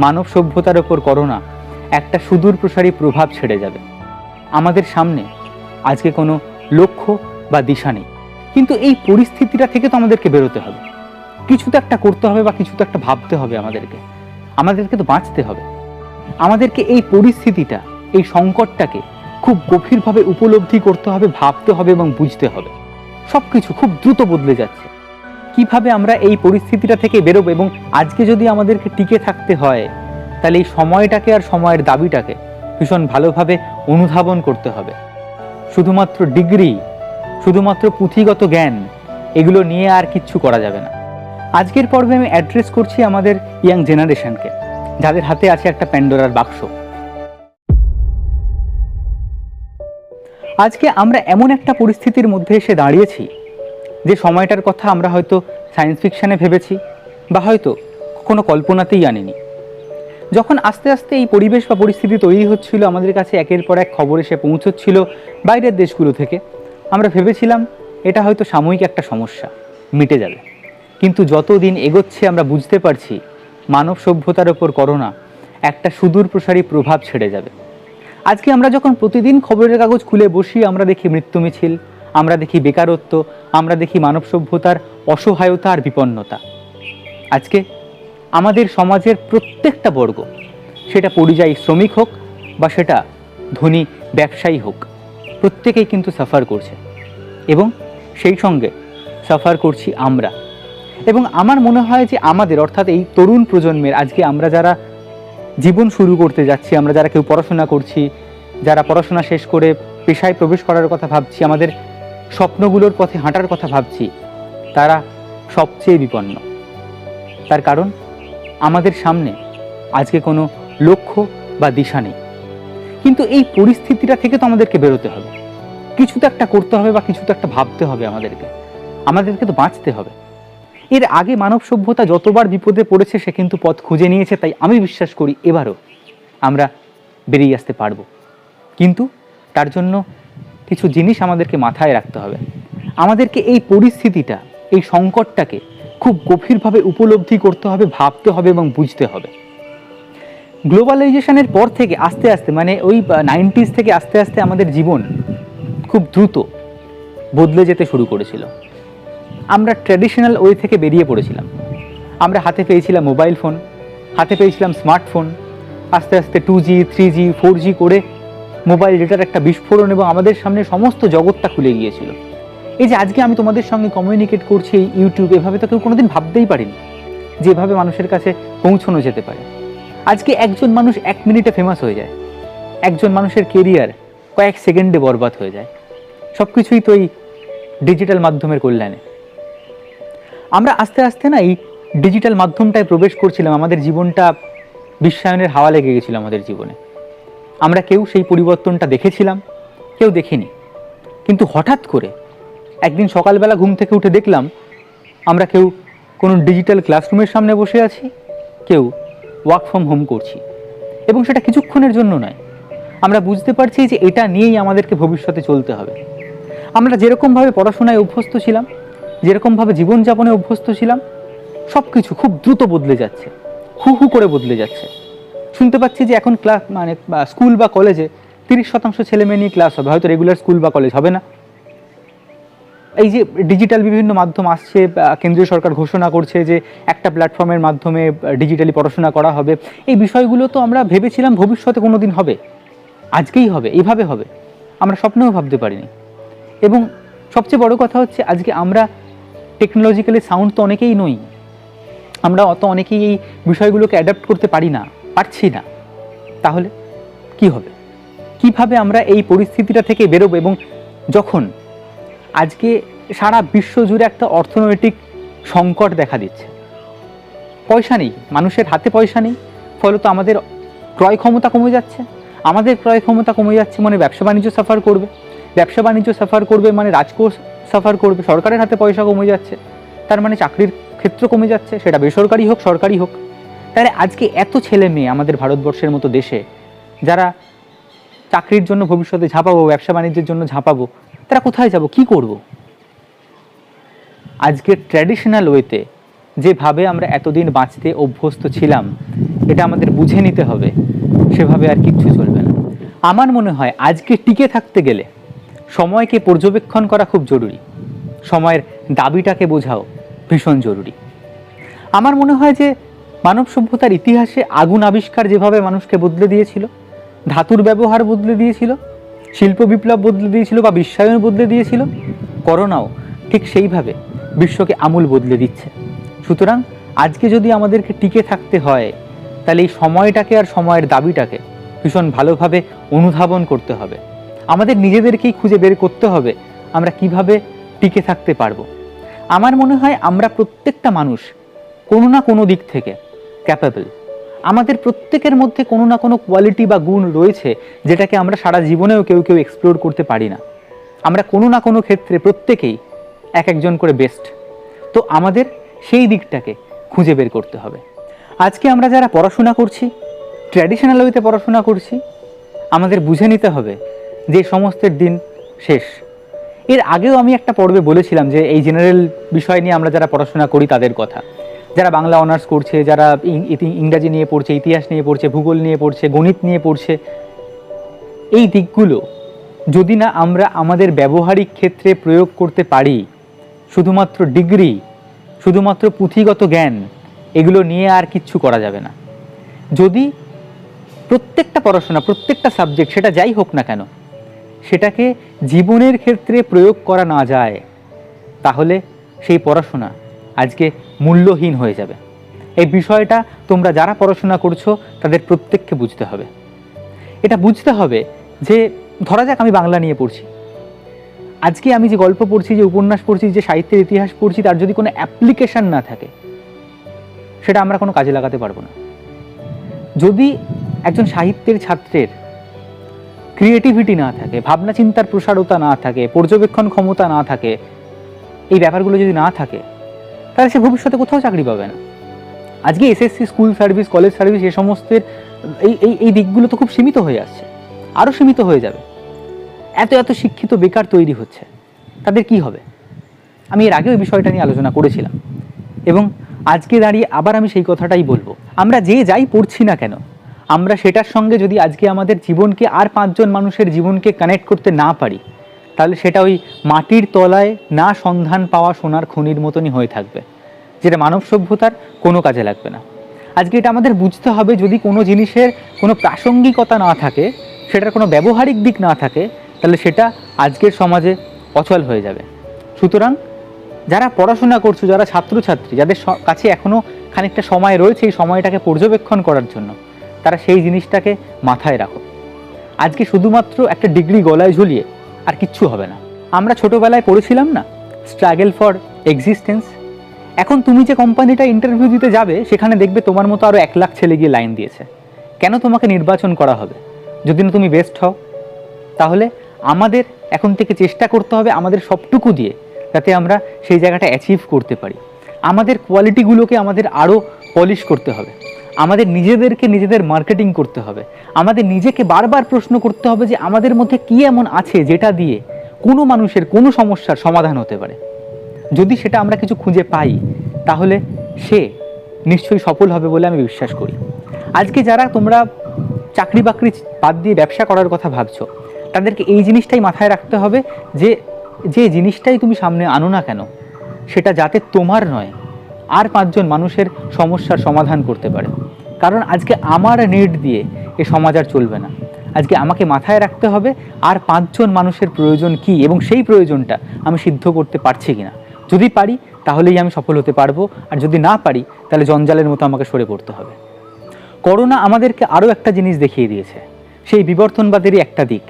মানব সভ্যতার ওপর করোনা একটা সুদূর প্রসারী প্রভাব ছেড়ে যাবে। আমাদের সামনে আজকে কোনো লক্ষ্য বা দিশা নেই। কিন্তু এই পরিস্থিতিটা থেকে তো আমাদেরকে বেরোতে হবে। কিছু তো একটা করতে হবে বা কিছু তো একটা ভাবতে হবে আমাদেরকে। আমাদেরকে তো বাঁচতে হবে। আমাদেরকে এই পরিস্থিতিটা, এই সংকটটাকে খুব গভীরভাবে উপলব্ধি করতে হবে, ভাবতে হবে এবং বুঝতে হবে। সব কিছু খুব দ্রুত বদলে যাচ্ছে। কীভাবে আমরা এই পরিস্থিতিটা থেকে বেরোবো এবং আজকে যদি আমাদেরকে টিকে থাকতে হয়, তাহলে এই সময়টাকে আর সময়ের দাবিটাকে ভীষণ ভালোভাবে অনুধাবন করতে হবে। শুধুমাত্র ডিগ্রি, শুধুমাত্র পুঁথিগত জ্ঞান, এগুলো নিয়ে আর কিচ্ছু করা যাবে না। আজকের পর্বে আমি অ্যাড্রেস করছি আমাদের ইয়াং জেনারেশনকে যাদের হাতে আছে একটা প্যান্ডোরার বাক্স। আজকে আমরা এমন একটা পরিস্থিতির মধ্যে এসে দাঁড়িয়েছি যে সময়টার কথা আমরা হয়তো সায়েন্স ফিকশানে ভেবেছি বা হয়তো কোনো কল্পনাতেই আনিনি। যখন আস্তে আস্তে এই পরিবেশ বা পরিস্থিতি তৈরি হচ্ছিল, আমাদের কাছে একের পর এক খবর এসে পৌঁছচ্ছিল বাইরের দেশগুলো থেকে, আমরা ভেবেছিলাম এটা হয়তো সাময়িক একটা সমস্যা, মিটে যাবে। কিন্তু যত দিন এগোচ্ছে আমরা বুঝতে পারছি, মানব সভ্যতার ওপর করোনা একটা সুদূর প্রসারী প্রভাব ছেড়ে যাবে। আজকে আমরা যখন প্রতিদিন খবরের কাগজ খুলে বসি, আমরা দেখি মৃত্যু মিছিল আমরা দেখি বেকারত্ব, আমরা দেখি মানব সভ্যতার অসহায়তা আর বিপন্নতা। আজকে আমাদের সমাজের প্রত্যেকটা বর্গ, সেটা পরিযায়ী শ্রমিক হোক বা সেটা ধনী ব্যবসায়ী হোক, প্রত্যেকেই কিন্তু সাফার করছে এবং সেই সঙ্গে সাফার করছি আমরা। এবং আমার মনে হয় যে আমাদের, অর্থাৎ এই তরুণ প্রজন্মের, আজকে আমরা যারা জীবন শুরু করতে যাচ্ছি, আমরা যারা কেউ পড়াশোনা করছি, যারা পড়াশোনা শেষ করে পেশায় প্রবেশ করার কথা ভাবছি, আমাদের স্বপ্নগুলোর পথে হাঁটার কথা ভাবছি, তারা সবচেয়ে বিপন্ন। তার কারণ, আমাদের সামনে আজকে কোনো লক্ষ্য বা দিশা নেই। কিন্তু এই পরিস্থিতিটা থেকে তো আমাদেরকে বেরোতে হবে। কিছু তো একটা করতে হবে বা কিছু তো একটা ভাবতে হবে আমাদেরকে। আমাদেরকে তো বাঁচতে হবে। এর আগে মানব সভ্যতা যতবার বিপদে পড়েছে, সে কিন্তু পথ খুঁজে নিয়েছে, তাই আমি বিশ্বাস করি এবারও আমরা বেরিয়ে আসতে পারব। কিন্তু তার জন্য কিছু জিনিস আমাদেরকে মাথায় রাখতে হবে। আমাদেরকে এই পরিস্থিতিটা, এই সংকটটাকে খুব গভীরভাবে উপলব্ধি করতে হবে, ভাবতে হবে এবং বুঝতে হবে। গ্লোবালাইজেশনের পর থেকে আস্তে আস্তে মানে ওই নাইনটিস থেকে আস্তে আস্তে আমাদের জীবন খুব দ্রুত বদলে যেতে শুরু করেছিল। আমরা ট্র্যাডিশনাল ওয়ে থেকে বেরিয়ে পড়েছিলাম। আমরা হাতে পেয়েছিলাম মোবাইল ফোন, হাতে পেয়েছিলাম স্মার্টফোন, আস্তে আস্তে two G, three G, four G করে মোবাইল ডেটার একটা বিস্ফোরণ এবং আমাদের সামনে সমস্ত জগৎটা খুলে গিয়েছিল। এই যে আজকে আমি তোমাদের সঙ্গে কমিউনিকেট করছি এই ইউটিউব এভাবে তো কেউ কোনোদিন ভাবতেই পারিনি যেভাবে মানুষের কাছে পৌঁছানো যেতে পারে। আজকে একজন মানুষ এক মিনিটে ফেমাস হয়ে যায়। একজন মানুষের কেরিয়ার কয়েক সেকেন্ডে বরবাদ হয়ে যায়। সব কিছুই তো এই ডিজিটাল মাধ্যমের কল্যাণে। আমরা আস্তে আস্তে না এই ডিজিটাল মাধ্যমটায় প্রবেশ করছিলাম, আমাদের জীবনটা বিশ্বায়নের হাওয়া লেগে গেছিল আমাদের জীবনে। আমরা কেউ সেই পরিবর্তনটা দেখেছিলাম, কেউ দেখিনি। কিন্তু হঠাৎ করে একদিন সকালবেলা ঘুম থেকে উঠে দেখলাম, আমরা কেউ কোনো ডিজিটাল ক্লাসরুমের সামনে বসে আছি, কেউ ওয়ার্ক ফ্রম হোম করছি। এবং সেটা কিছুক্ষণের জন্য নয়। আমরা বুঝতে পারছি যে এটা নিয়েই আমাদেরকে ভবিষ্যতে চলতে হবে। আমরা যেরকমভাবে পড়াশোনায় অভ্যস্ত ছিলাম, যেরকমভাবে জীবনযাপনে অভ্যস্ত ছিলাম সব কিছু খুব দ্রুত বদলে যাচ্ছে। হু হু করে বদলে যাচ্ছে। শুনতে পাচ্ছি যে এখন ক্লাস মানে স্কুল বা কলেজে তিরিশ শতাংশ ছেলে মেয়ে নিয়ে ক্লাস হবে। হয়তো রেগুলার স্কুল বা কলেজ হবে না। এই যে ডিজিটাল বিভিন্ন মাধ্যম আসছে কেন্দ্রীয় সরকার ঘোষণা করছে যে একটা প্ল্যাটফর্মের মাধ্যমে ডিজিটালি পড়াশোনা করা হবে। এই বিষয়গুলো তো আমরা ভেবেছিলাম ভবিষ্যতে কোনো দিন হবে। আজকেই হবে এইভাবে হবে। আমরা স্বপ্নেও ভাবতে পারিনি। এবং সবচেয়ে বড় কথা হচ্ছে, আজকে আমরা টেকনোলজিক্যালি সাউন্ড তো অনেকেই নই। আমরা অত অনেকেই এই বিষয়গুলোকে অ্যাডাপ্ট করতে পারি না। পারছি না। তাহলে কি হবে? কীভাবে আমরা এই পরিস্থিতিটা থেকে বেরোবো এবং যখন আজকে সারা বিশ্ব জুড়ে একটা অর্থনৈতিক সংকট দেখা দিচ্ছে, পয়সা নেই, মানুষের হাতে পয়সা নেই, ফলত আমাদের ক্রয় ক্ষমতা কমে যাচ্ছে। আমাদের ক্রয় ক্ষমতা কমে যাচ্ছে মানে ব্যবসা বাণিজ্য সাফার করবে। ব্যবসা বাণিজ্য সাফার করবে মানে রাজকোষ সাফার করবে, সরকারের হাতে পয়সা কমে যাচ্ছে, তার মানে চাকরির ক্ষেত্র কমে যাচ্ছে, সেটা বেসরকারি হোক, সরকারি হোক। তাহলে আজকে এত ছেলে মেয়ে আমাদের ভারতবর্ষের মতো দেশে, যারা চাকরির জন্য ভবিষ্যতে ঝাঁপাবো, ব্যবসা বাণিজ্যের জন্য ঝাঁপাবো, তারা কোথায় যাব? কি করব? আজকে ট্র্যাডিশনাল ওয়েতে যেভাবে আমরা এতদিন বাঁচতে অভ্যস্ত ছিলাম, এটা আমাদের বুঝে নিতে হবে, সেভাবে আর কিচ্ছু চলবে না। আমার মনে হয় আজকে টিকে থাকতে গেলে সময়কে পর্যবেক্ষণ করা খুব জরুরি, সময়ের দাবিটাকে বোঝাও ভীষণ জরুরি। আমার মনে হয় যে মানব সভ্যতার ইতিহাসে আগুন আবিষ্কার যেভাবে মানুষকে বদলে দিয়েছিল, ধাতুর ব্যবহার বদলে দিয়েছিল, শিল্প বিপ্লব বদলে দিয়েছিল বা বিশ্বায়ন বদলে দিয়েছিল, করোনাও ঠিক সেইভাবে বিশ্বকে আমূল বদলে দিচ্ছে। সুতরাং আজকে যদি আমাদেরকে টিকে থাকতে হয়, তাহলে এই সময়টাকে আর সময়ের দাবিটাকে ভীষণ ভালোভাবে অনুধাবন করতে হবে। আমাদের নিজেদেরকেই খুঁজে বের করতে হবে আমরা কীভাবে টিকে থাকতে পারব। আমার মনে হয় আমরা প্রত্যেকটা মানুষ কোনো না কোনো দিক থেকে ক্যাপেবল আমাদের প্রত্যেকের মধ্যে কোনো না কোনো কোয়ালিটি বা গুণ রয়েছে যেটাকে আমরা সারা জীবনেও কেউ কেউ এক্সপ্লোর করতে পারি না। আমরা কোনো না কোনো ক্ষেত্রে প্রত্যেকেই এক একজন করে বেস্ট তো আমাদের সেই দিকটাকে খুঁজে বের করতে হবে। আজকে আমরা যারা পড়াশোনা করছি ট্র্যাডিশনাল ওয়েতে পড়াশোনা করছি, আমাদের বুঝে নিতে হবে যে সমস্তের দিন শেষ। এর আগেও আমি একটা পর্বে বলেছিলাম যে এই জেনারেল বিষয় নিয়ে আমরা যারা পড়াশোনা করি তাদের কথা। যারা বাংলা অনার্স করছে, যারা ইংরাজি নিয়ে পড়ছে, ইতিহাস নিয়ে পড়ছে, ভূগোল নিয়ে পড়ছে, গণিত নিয়ে পড়ছে, এই দিকগুলো যদি না আমরা আমাদের ব্যবহারিক ক্ষেত্রে প্রয়োগ করতে পারি, শুধুমাত্র ডিগ্রি, শুধুমাত্র পুঁথিগত জ্ঞান, এগুলো নিয়ে আর কিচ্ছু করা যাবে না। যদি প্রত্যেকটা পড়াশোনা, প্রত্যেকটা সাবজেক্ট, সেটা যাই হোক না কেন, সেটাকে জীবনের ক্ষেত্রে প্রয়োগ করা না যায়, তাহলে সেই পড়াশোনা আজকে মূল্যহীন হয়ে যাবে। এই বিষয়টা তোমরা যারা পড়াশোনা করছ, তাদের প্রত্যেককে বুঝতে হবে। এটা বুঝতে হবে যে, ধরা যাক আমি বাংলা নিয়ে পড়ছি। আজকে আমি যে গল্প পড়ছি, যে উপন্যাস পড়ছি, যে সাহিত্যের ইতিহাস পড়ছি, তার যদি কোনো অ্যাপ্লিকেশন না থাকে, সেটা আমরা কোনো কাজে লাগাতে পারব না। যদি একজন সাহিত্যের ছাত্রের ক্রিয়েটিভিটি না থাকে ভাবনা চিন্তার প্রসারতা না থাকে, পর্যবেক্ষণ ক্ষমতা না থাকে, এই ব্যাপারগুলো যদি না থাকে তাহলে সে ভবিষ্যতে কোথাও চাকরি পাবে না। আজকে SSC school service college service এ সমস্তের এই এই এই দিকগুলো তো খুব সীমিত হয়ে আসছে। আরও সীমিত হয়ে যাবে। এত এত শিক্ষিত বেকার তৈরি হচ্ছে। তাদের কি হবে? আমি এর আগেও এই বিষয়টা নিয়ে আলোচনা করেছিলাম। এবং আজকে দাঁড়িয়ে আবার আমি সেই কথাটাই বলব। আমরা যে যাই পড়ছি না কেন, আমরা সেটার সঙ্গে যদি আজকে আমাদের জীবনকে আর পাঁচজন মানুষের জীবনকে কানেক্ট করতে না পারি তাহলে সেটা ওই মাটির তলায় না সন্ধান পাওয়া সোনার খনির মতনই হয়ে থাকবে। যেটা মানব সভ্যতার কোনো কাজে লাগবে না। আজকে এটা আমাদের বুঝতে হবে, যদি কোনো জিনিসের কোনো প্রাসঙ্গিকতা না থাকে, সেটার কোনো ব্যবহারিক দিক না থাকে, তাহলে সেটা আজকের সমাজে অচল হয়ে যাবে। সুতরাং যারা পড়াশোনা করছ, যারা ছাত্রছাত্রী, যাদের কাছে এখনও খানিকটা সময় রয়েছে এই সময়টাকে পর্যবেক্ষণ করার জন্য, তারা সেই জিনিসটাকে মাথায় রাখো। আজকে শুধুমাত্র একটা ডিগ্রি গলায় ঝুলিয়ে আর কিচ্ছু হবে না। আমরা ছোটোবেলায় পড়েছিলাম না স্ট্রাগল ফর এক্সিস্টেন্স এখন তুমি যে কোম্পানিটা ইন্টারভিউ দিতে যাবে, সেখানে দেখবে তোমার মতো আরও এক লাখ ছেলে গিয়ে লাইন দিয়েছে। কেন তোমাকে নির্বাচন করা হবে? যদি না তুমি বেস্ট হও, তাহলে আমাদের এখন থেকে চেষ্টা করতে হবে আমাদের সবটুকু দিয়ে, যাতে আমরা সেই জায়গাটা অ্যাচিভ করতে পারি। আমাদের কোয়ালিটিগুলোকে আমাদের আরও পলিশ করতে হবে। আমাদের নিজেদেরকে নিজেদের মার্কেটিং করতে হবে। আমাদের নিজেকে বারবার প্রশ্ন করতে হবে যে, আমাদের মধ্যে কী এমন আছে যেটা দিয়ে কোনো মানুষের কোনো সমস্যার সমাধান হতে পারে? যদি সেটা আমরা কিছু খুঁজে পাই, তাহলে সে নিশ্চয়ই সফল হবে বলে আমি বিশ্বাস করি। আজকে যারা তোমরা চাকরি বাকরি বাদ দিয়ে ব্যবসা করার কথা ভাবছ, তাদেরকে এই জিনিসটাই মাথায় রাখতে হবে যে যে জিনিসটাই তুমি সামনে আনো না কেন, সেটা যাতে তোমার নয় আর পাঁচজন মানুষের সমস্যার সমাধান করতে পারে। কারণ আজকে আমার নেট দিয়ে এ সমাজ আর চলবে না। আজকে আমাকে মাথায় রাখতে হবে আর পাঁচজন মানুষের প্রয়োজন কি এবং সেই প্রয়োজনটা আমি সিদ্ধ করতে পারছি কিনা। যদি পারি, তাহলেই আমি সফল হতে পারব। আর যদি না পারি, তাহলে জঞ্জালের মতো আমাকে সরে পড়তে হবে। করোনা আমাদেরকে আরও একটা জিনিস দেখিয়ে দিয়েছে। সেই বিবর্তনবাদেরই একটা দিক।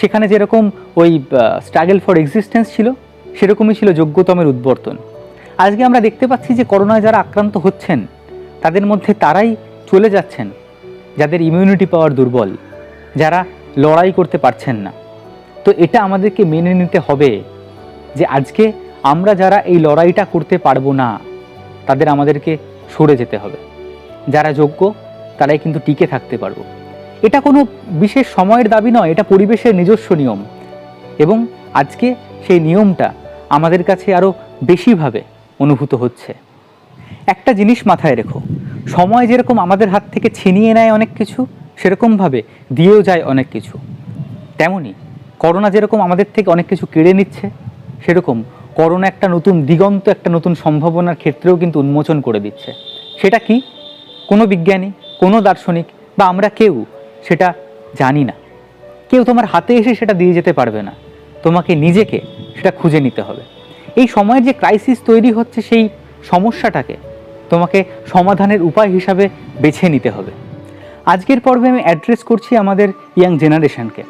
সেখানে যেরকম ওই স্ট্রাগল ফর এক্সিস্টেন্স ছিল, সেরকমই ছিল যোগ্যতমের উদ্বর্তন। আজকে আমরা দেখতে পাচ্ছি যে করোনায় যারা আক্রান্ত হচ্ছেন, তাদের মধ্যে তারাই চলে যাচ্ছেন, যাদের ইমিউনিটি পাওয়ার দুর্বল, যারা লড়াই করতে পারছেন না। তো এটা আমাদেরকে মেনে নিতে হবে যে আজকে আমরা যারা এই লড়াইটা করতে পারব না, তাদের আমাদেরকে সরে যেতে হবে। যারা যোগ্য, তারাই কিন্তু টিকে থাকতে পারব। এটা কোনো বিশেষ সময়ের দাবি নয়, এটা পরিবেশের নিজস্ব নিয়ম। এবং আজকে সেই নিয়মটা আমাদের কাছে আরও বেশিভাবে অনুভূত হচ্ছে। একটা জিনিস মাথায় রেখো, সময় যেরকম আমাদের হাত থেকে ছিনিয়ে নেয় অনেক কিছু, সেরকমভাবে দিয়েও যায় অনেক কিছু। তেমনই করোনা যেরকম আমাদের থেকে অনেক কিছু কেড়ে নিচ্ছে, সেরকম করোনা একটা নতুন দিগন্ত, একটা নতুন সম্ভাবনার ক্ষেত্রেও কিন্তু উন্মোচন করে দিচ্ছে। সেটা কি? কোনো বিজ্ঞানী, কোনো দার্শনিক বা আমরা কেউ সেটা জানি না। কেউ তোমার হাতে এসে সেটা দিয়ে যেতে পারবে না। তোমাকে নিজেকে সেটা খুঁজে নিতে হবে। এই সময়ের যে ক্রাইসিস তৈরি হচ্ছে সেই সমস্যাটাকে তোমাকে সমাধানের উপায় হিসাবে বেছে নিতে হবে। আজকের পর্বে আমি অ্যাড্রেস করছি আমাদের ইয়াং জেনারেশনকে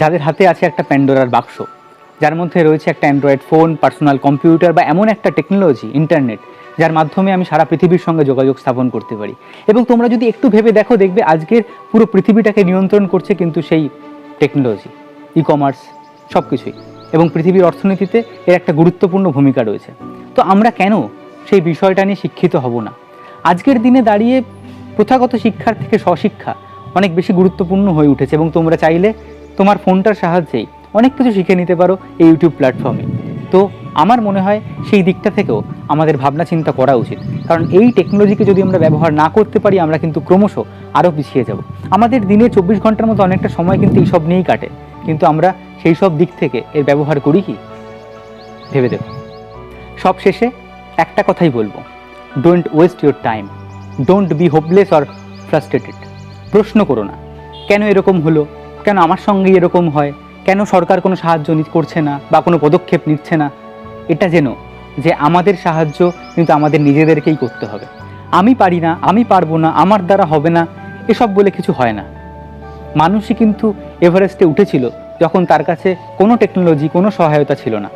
যাদের হাতে আছে একটা প্যান্ডোরার বাক্স, যার মধ্যে রয়েছে একটা অ্যান্ড্রয়েড ফোন পার্সোনাল কম্পিউটার বা এমন একটা টেকনোলজি ইন্টারনেট যার মাধ্যমে আমি সারা পৃথিবীর সঙ্গে যোগাযোগ স্থাপন করতে পারি। এবং তোমরা যদি একটু ভেবে দেখো, দেখবে আজকের পুরো পৃথিবীটাকে নিয়ন্ত্রণ করছে কিন্তু সেই টেকনোলজি ই কমার্স সব কিছুই এবং পৃথিবীর অর্থনীতিতে এর একটা গুরুত্বপূর্ণ ভূমিকা রয়েছে। তো আমরা কেন সেই বিষয়টা নিয়ে শিক্ষিত হব না? আজকের দিনে দাঁড়িয়ে প্রথাগত শিক্ষার থেকে স্বশিক্ষা অনেক বেশি গুরুত্বপূর্ণ হয়ে উঠেছে এবং তোমরা চাইলে তোমার ফোনটার সাহায্যেই অনেক কিছু শিখে নিতে পারো এই ইউটিউব প্ল্যাটফর্মে তো আমার মনে হয় সেই দিকটা থেকেও আমাদের ভাবনা চিন্তা করা উচিত। কারণ এই টেকনোলজিকে যদি আমরা ব্যবহার না করতে পারি, আমরা কিন্তু ক্রমশ আরও পিছিয়ে যাব। আমাদের দিনে চব্বিশ ঘণ্টার মতো অনেকটা সময় কিন্তু এইসব নিয়েই কাটে। কিন্তু আমরা সেই সব দিক থেকে এর ব্যবহার করি কি? ভেবে দেখো সব শেষে একটা কথাই বলব। Don't waste your time don't be hopeless or frustrated প্রশ্ন করো না। কেন এরকম হলো? কেন আমার সঙ্গে এরকম হয়? কেন সরকার কোনো সাহায্য করছে না বা কোনো পদক্ষেপ নিচ্ছে না? এটা যেন, যে আমাদের সাহায্য কিন্তু আমাদের নিজেদেরকেই করতে হবে। আমি পারি না, আমি পারব না, আমার দ্বারা হবে না, এসব বলে কিছু হয় না। মানুষই কিন্তু এভারেস্টে উঠেছিল যখন তার কাছে কোনো টেকনোলজি, কোনো সহায়তা ছিল না।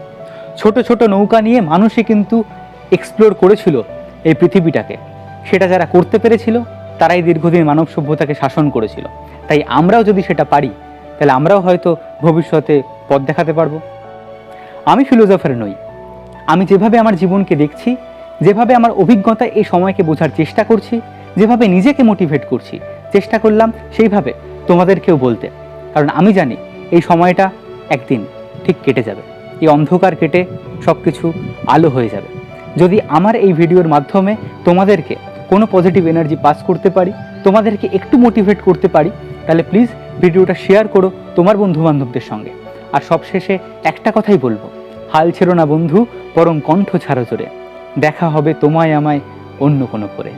ছোট ছোট নৌকা নিয়ে মানুষই কিন্তু এক্সপ্লোর করেছিল এই পৃথিবীটাকে। সেটা যারা করতে পেরেছিল, তারাই দীর্ঘদিন মানব সভ্যতাকে শাসন করেছিল। তাই আমরাও যদি সেটা পারি, তাহলে আমরাও হয়তো ভবিষ্যতে পথ দেখাতে পারব। আমি ফিলোজফার নই। আমি যেভাবে আমার জীবনকে দেখছি, যেভাবে আমার অভিজ্ঞতা এই সময়কে বোঝার চেষ্টা করছি, যেভাবে নিজেকে মোটিভেট করছি, চেষ্টা করলাম সেইভাবে তোমাদেরকেও বলতে। কারণ আমি জানি এই সময়টা একদিন ঠিক কেটে যাবে। এই অন্ধকার কেটে সব কিছু আলো হয়ে যাবে। যদি আমার এই ভিডিওর মাধ্যমে তোমাদেরকে কোনো পজিটিভ এনার্জি পাস করতে পারি, তোমাদেরকে একটু মোটিভেট করতে পারি, তাহলে প্লিজ ভিডিওটা শেয়ার করো তোমার বন্ধু বান্ধবদের সঙ্গে। আর সবশেষে একটা কথাই বলব, হাল ছেড়ো না বন্ধু, বরং কণ্ঠ ছাড়ো জোরে। দেখা হবে তোমায় আমায় অন্য কোনো করে।